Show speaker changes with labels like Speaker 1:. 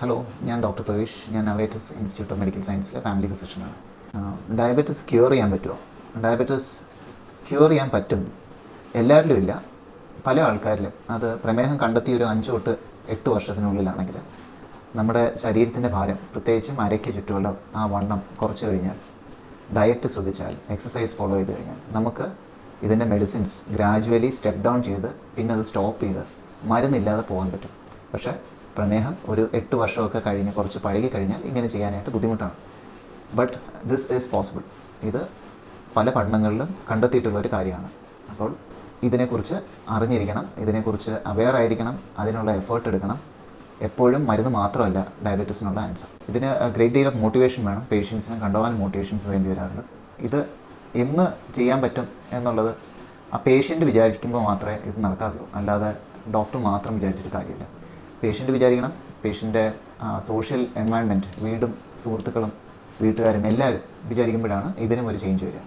Speaker 1: Hello ഞാൻ doctor Praveesh. ഞാൻ Avitis institute of medical സയൻസിലെ ഫാമിലി ഫിസിഷ്യനാണ് ഡയബറ്റിസ് ക്യൂർ ചെയ്യാൻ പറ്റുമോ ഡയബറ്റിസ് ക്യൂർ ചെയ്യാൻ പറ്റും. എല്ലാവരിലും ഇല്ല. പല ആൾക്കാരിലും. അത് പ്രമേഹം കണ്ടെത്തിയ ഒരു അഞ്ച് തൊട്ട് എട്ട് വർഷത്തിനുള്ളിലാണെങ്കിൽ നമ്മുടെ ശരീരത്തിന്റെ ഭാരം പ്രത്യേകിച്ചും അരയ്ക്ക് ചുറ്റുമുള്ള ആ വണ്ണം കുറച്ച് കഴിഞ്ഞാൽ ഡയറ്റ് ശ്രദ്ധിച്ചാൽ എക്സസൈസ് ഫോളോ ചെയ്ത് കഴിഞ്ഞാൽ നമുക്ക് ഇതിന്റെ മെഡിസിൻസ് ഗ്രാജുവലി സ്റ്റെപ്പ് ഡൗൺ ചെയ്ത് പിന്നെ അത് സ്റ്റോപ്പ് ചെയ്ത് മരുന്നില്ലാതെ പോകാൻ പറ്റും. പക്ഷേ പ്രമേഹം ഒരു എട്ട് വർഷമൊക്കെ കഴിഞ്ഞ് കുറച്ച് പഴകി കഴിഞ്ഞാൽ ഇങ്ങനെ ചെയ്യാനായിട്ട് ബുദ്ധിമുട്ടാണ്. ബട്ട് ദിസ് ഈസ് പോസിബിൾ ഇത് പല പഠനങ്ങളിലും കണ്ടെത്തിയിട്ടുള്ള ഒരു കാര്യമാണ്. അപ്പോൾ ഇതിനെക്കുറിച്ച് അറിഞ്ഞിരിക്കണം ഇതിനെക്കുറിച്ച് അവെയർ ആയിരിക്കണം അതിനുള്ള എഫേർട്ട് എടുക്കണം. എപ്പോഴും മരുന്ന് മാത്രമല്ല ഡയബറ്റീസിനുള്ള ആൻസർ ഇതിന് ഗ്രേറ്റ് ഡീൽ ഓഫ് മോട്ടിവേഷൻ വേണം. പേഷ്യൻസിനെ കണ്ടുപോകാൻ മോട്ടിവേഷൻസ് വേണ്ടി വരാറുണ്ട്. ഇത് എന്ന് ചെയ്യാൻ പറ്റും എന്നുള്ളത് ആ പേഷ്യന്റ് വിചാരിക്കുമ്പോൾ മാത്രമേ ഇത് നടക്കാറുള്ളൂ അല്ലാതെ ഡോക്ടർ മാത്രം വിചാരിച്ചിട്ട് കാര്യമില്ല. പേഷ്യന്റ് വിചാരിക്കണം. പേഷ്യന്റെ സോഷ്യൽ എൻവയൺമെന്റ് വീടും സുഹൃത്തുക്കളും വീട്ടുകാരും എല്ലാവരും വിചാരിക്കുമ്പോഴാണ് ഇതിനും ഒരു ചേഞ്ച് വരിക.